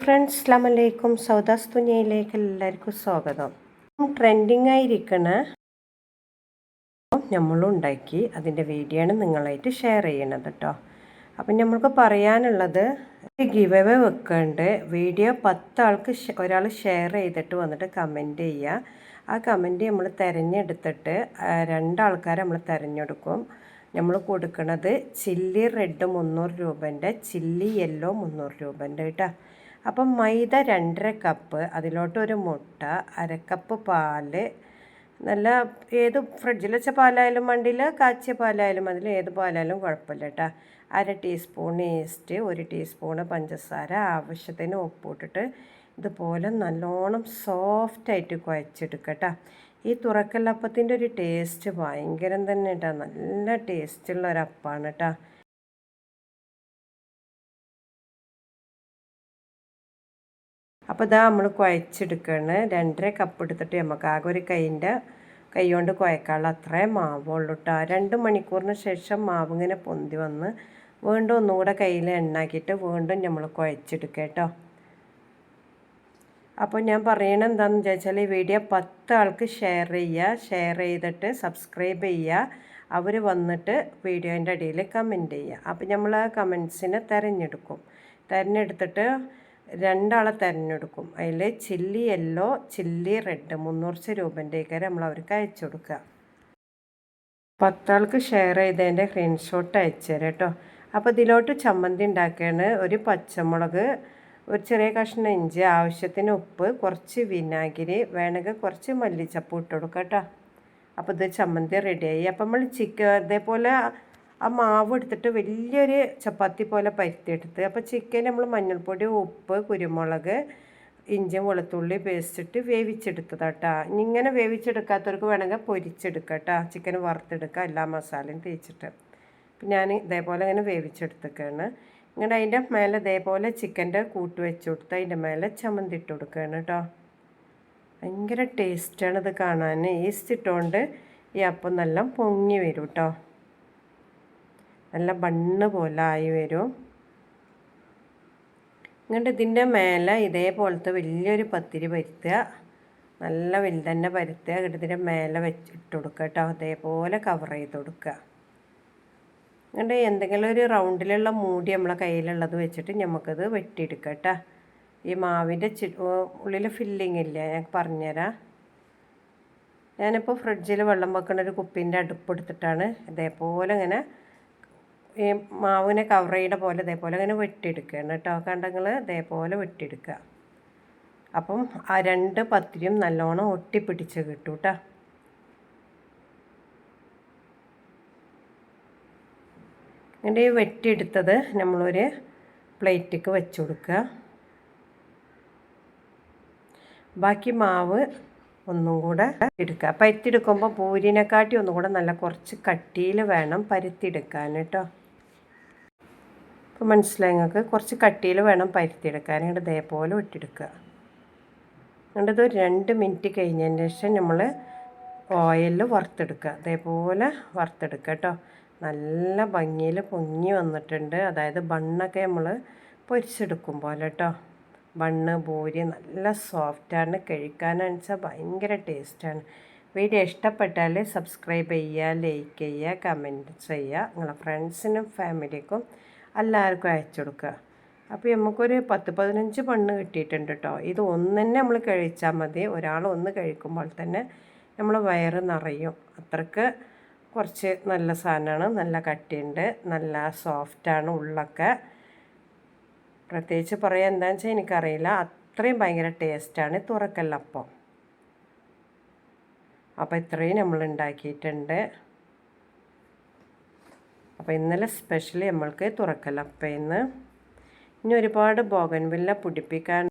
Friends അസ്ലാം വലൈക്കും സൗദാസ് തുനിയയിലേക്ക് എല്ലാവർക്കും സ്വാഗതം. ട്രെൻഡിങ് ആയിരിക്കണ നമ്മളും ഉണ്ടാക്കി അതിന്റെ വീഡിയോ ആണ് നിങ്ങളായിട്ട് ഷെയർ ചെയ്യണത് കേട്ടോ അപ്പം നമ്മൾക്ക് പറയാനുള്ളത് ഗിവ് എവേ വെക്കേണ്ട വീഡിയോ പത്താൾക്ക് ഒരാൾ ഷെയർ ചെയ്തിട്ട് വന്നിട്ട് കമന്റ് ചെയ്യുക ആ കമന്റ് നമ്മൾ തിരഞ്ഞെടുത്തിട്ട് രണ്ടാൾക്കാരെ നമ്മൾ തിരഞ്ഞെടുക്കും. നമ്മൾ കൊടുക്കുന്നത് ചില്ലി റെഡ് മുന്നൂറ് രൂപന്റെ ചില്ലി യെല്ലോ മുന്നൂറ് രൂപന്റെ കേട്ടോ അപ്പം മൈദ രണ്ടര കപ്പ് അതിലോട്ടൊരു മുട്ട അരക്കപ്പ് പാൽ നല്ല ഏത് ഫ്രിഡ്ജിൽ വെച്ച പാലായാലും വണ്ടിയിൽ കാച്ചിയ പാലായാലും അതിൽ ഏത് പാലായാലും കുഴപ്പമില്ല കേട്ടോ. അര ടീസ്പൂൺ ഈസ്റ്റ് ഒരു ടീസ്പൂണ് പഞ്ചസാര ആവശ്യത്തിന് ഉപ്പിട്ടിട്ട് ഇതുപോലെ നല്ലോണം സോഫ്റ്റായിട്ട് കുഴച്ചെടുക്കട്ടോ ഈ തുറക്കല്ലപ്പത്തിന്റെ ഒരു ടേസ്റ്റ് ഭയങ്കരം തന്നെ കേട്ടോ. നല്ല ടേസ്റ്റുള്ള ഒരു അപ്പാണ് കേട്ടോ. അപ്പോൾ ഇതാ നമ്മൾ കുഴച്ചെടുക്കുകയാണ് രണ്ടര കപ്പ് എടുത്തിട്ട് നമുക്ക് ആകെ ഒരു കൈന്റെ കൈ കൊണ്ട് കുഴക്കാനുള്ള അത്രയും മാവുള്ളൂ കേട്ടോ രണ്ട് മണിക്കൂറിന് ശേഷം മാവ് ഇങ്ങനെ പൊന്തി വന്ന് വീണ്ടും ഒന്നുകൂടെ കയ്യിൽ എണ്ണാക്കിയിട്ട് വീണ്ടും നമ്മൾ കുഴച്ചെടുക്കുക കേട്ടോ അപ്പോൾ ഞാൻ പറയണത് എന്താണെന്ന് ചോദിച്ചാൽ ഈ വീഡിയോ പത്ത് ആൾക്ക് ഷെയർ ചെയ്യുക ഷെയർ ചെയ്തിട്ട് സബ്സ്ക്രൈബ് ചെയ്യുക അവർ വന്നിട്ട് വീഡിയോന്റെ അടിയിൽ കമന്റ് ചെയ്യുക അപ്പോൾ നമ്മൾ ആ കമൻസിനെ തിരഞ്ഞെടുക്കും. തിരഞ്ഞെടുത്തിട്ട് രണ്ടാളെ തിരഞ്ഞെടുക്കും. അതിൽ ചില്ലി യെല്ലോ ചില്ലി റെഡ് മുന്നൂറ് രൂപന്റെയൊക്കെ നമ്മൾ അവർക്ക് അയച്ചു കൊടുക്കുക. പത്താൾക്ക് ഷെയർ ചെയ്തതിന്റെ സ്ക്രീൻഷോട്ട് അയച്ചു തരാം കേട്ടോ. അപ്പോൾ ഇതിലോട്ട് ചമ്മന്തി ഉണ്ടാക്കുകയാണ്. ഒരു പച്ചമുളക് ഒരു ചെറിയ കഷ്ണം ഇഞ്ചി ആവശ്യത്തിന് ഉപ്പ് കുറച്ച് വിനാഗിരി വേണമെങ്കിൽ കുറച്ച് മല്ലിച്ചപ്പ് ഇട്ട് കൊടുക്കാം കേട്ടോ. അപ്പോൾ ഇത് ചമ്മന്തി റെഡിയായി അപ്പോൾ നമ്മൾ ചിക്കൻ അതേപോലെ ആ മാവ് എടുത്തിട്ട് വലിയൊരു ചപ്പാത്തി പോലെ പരുത്തിയെടുത്ത് അപ്പോൾ ചിക്കൻ നമ്മൾ മഞ്ഞൾപ്പൊടി ഉപ്പ് കുരുമുളക് ഇഞ്ചി വെളുത്തുള്ളി പേസ്റ്റ് ഇട്ട് വേവിച്ചെടുത്തതാട്ടാ. ഇങ്ങനെ വേവിച്ചെടുക്കാത്തവർക്ക് വേണമെങ്കിൽ പൊരിച്ചെടുക്കാം കേട്ടോ ചിക്കൻ വറുത്തെടുക്കുക എല്ലാ മസാലയും തേച്ചിട്ട്. ഞാൻ ഇതേപോലെ ഇങ്ങനെ വേവിച്ചെടുത്തേക്കാണ്. ഇങ്ങനെ അതിന്റെ മേലെ ഇതേപോലെ ചിക്കന്റെ കൂട്ട് വെച്ച് കൊടുത്ത് അതിന്റെ മേലെ ചമ്മന്തി ഇട്ട് കൊടുക്കുകയാണ് കേട്ടോ ഭയങ്കര ടേസ്റ്റാണ് ഇത് കാണാൻ ഈസ്റ്റ് ഇട്ടുകൊണ്ട് ഈ അപ്പം നല്ല പൊങ്ങി വരും കേട്ടോ നല്ല ബണ്ണ് പോലെ ആയി വരും. എന്നിട്ട് ഇതിന്റെ മേലെ ഇതേപോലത്തെ വലിയൊരു പത്തിരി പരുത്തുക. നല്ല വലുതന്നെ പരുത്തുക. എന്നിട്ട് ഇതിന്റെ മേലെ വെച്ച് ഇട്ട് കൊടുക്കുക കേട്ടോ. അതേപോലെ കവർ ചെയ്ത് കൊടുക്കുക. എന്നിട്ട് എന്തെങ്കിലും ഒരു റൗണ്ടിലുള്ള മൂടി നമ്മളെ കയ്യിലുള്ളത് വെച്ചിട്ട് നമുക്കത് വെട്ടിയെടുക്കുക കേട്ടോ. ഈ മാവിന്റെ ചി ഉള്ളിൽ ഫില്ലിങ് ഇല്ല? ഞാൻ പറഞ്ഞുതരാം. ഞാനിപ്പോൾ ഫ്രിഡ്ജിൽ വെള്ളം വെക്കുന്ന ഒരു കുപ്പീന്റെ അടുപ്പെടുത്തിട്ടാണ് ഇതേപോലെ ഇങ്ങനെ ഈ മാവിനെ കവർ ചെയ്യുന്ന പോലെ ഇതേപോലെ ഇങ്ങനെ വെട്ടിയെടുക്കുകയാണ് കേട്ടോ. കണ്ടങ്ങൾ ഇതേപോലെ വെട്ടിയെടുക്കുക. അപ്പം ആ രണ്ട് പത്തിരിയും നല്ലോണം ഒട്ടിപ്പിടിച്ച് കിട്ടും കേട്ടോ എന്നിട്ട് ഈ വെട്ടിയെടുത്തത് നമ്മളൊരു പ്ലേറ്റിക്ക് വെച്ച് കൊടുക്കുക. ബാക്കി മാവ് ഒന്നും കൂടെ എടുക്കുക പരുത്തിയെടുക്കുമ്പോൾ പൂരിനെക്കാട്ടി ഒന്നും കൂടെ നല്ല കുറച്ച് കട്ടിയിൽ വേണം പരുത്തിയെടുക്കാൻ കേട്ടോ. അപ്പോൾ മനസ്സിലായി നിങ്ങൾക്ക് കുറച്ച് കട്ടിയിൽ വേണം പരുത്തിയെടുക്കാൻ. ഇങ്ങോട്ട് ഇതേപോലെ ഇട്ടെടുക്കുക എന്നിട്ട് ഒരു രണ്ട് മിനിറ്റ് കഴിഞ്ഞതിന് ശേഷം നമ്മൾ ഓയിലിൽ വറുത്തെടുക്കുക അതേപോലെ വറുത്തെടുക്കുക കേട്ടോ. നല്ല ഭംഗിയിൽ പൊങ്ങി വന്നിട്ടുണ്ട്. അതായത് ബണ്ണൊക്കെ നമ്മൾ പൊരിച്ചെടുക്കും പോലെ കേട്ടോ. ബണ്ണ് പൂരി നല്ല സോഫ്റ്റാണ്. കഴിക്കാനെന്ന് ഭയങ്കര ടേസ്റ്റാണ്. വീഡിയോ ഇഷ്ടപ്പെട്ടാൽ സബ്സ്ക്രൈബ് ചെയ്യുക ലൈക്ക് ചെയ്യുക കമന്റ് ചെയ്യുക. നിങ്ങളെ ഫ്രണ്ട്സിനും ഫാമിലിക്കും എല്ലാവർക്കും അയച്ചു കൊടുക്കുക. അപ്പോൾ നമുക്കൊരു പത്ത് പതിനഞ്ച് പണ്ണ് കിട്ടിയിട്ടുണ്ട് കേട്ടോ ഇത് ഒന്ന് തന്നെ നമ്മൾ കഴിച്ചാൽ മതി. ഒരാൾ ഒന്ന് കഴിക്കുമ്പോൾ തന്നെ നമ്മൾ വയറ് നിറയും. അത്രയ്ക്ക് കുറച്ച് നല്ല സാധനമാണ്. നല്ല കട്ടിയുണ്ട്. നല്ല സോഫ്റ്റാണ് ഉള്ളൊക്കെ. പ്രത്യേകിച്ച് പറയാൻ എന്താണെന്ന് വെച്ചാൽ എനിക്കറിയില്ല. അത്രയും ഭയങ്കര ടേസ്റ്റാണ് തുറക്കല്ലപ്പം അപ്പോൾ ഇത്രയും നമ്മൾ ഉണ്ടാക്കിയിട്ടുണ്ട്. അപ്പോൾ ഇന്നലെ സ്പെഷ്യലി നമ്മൾക്ക് തുറക്കലപ്പയിൽ നിന്ന് ഇനി ഒരുപാട് ബോഗൻവില്ല പിടിപ്പിക്കാൻ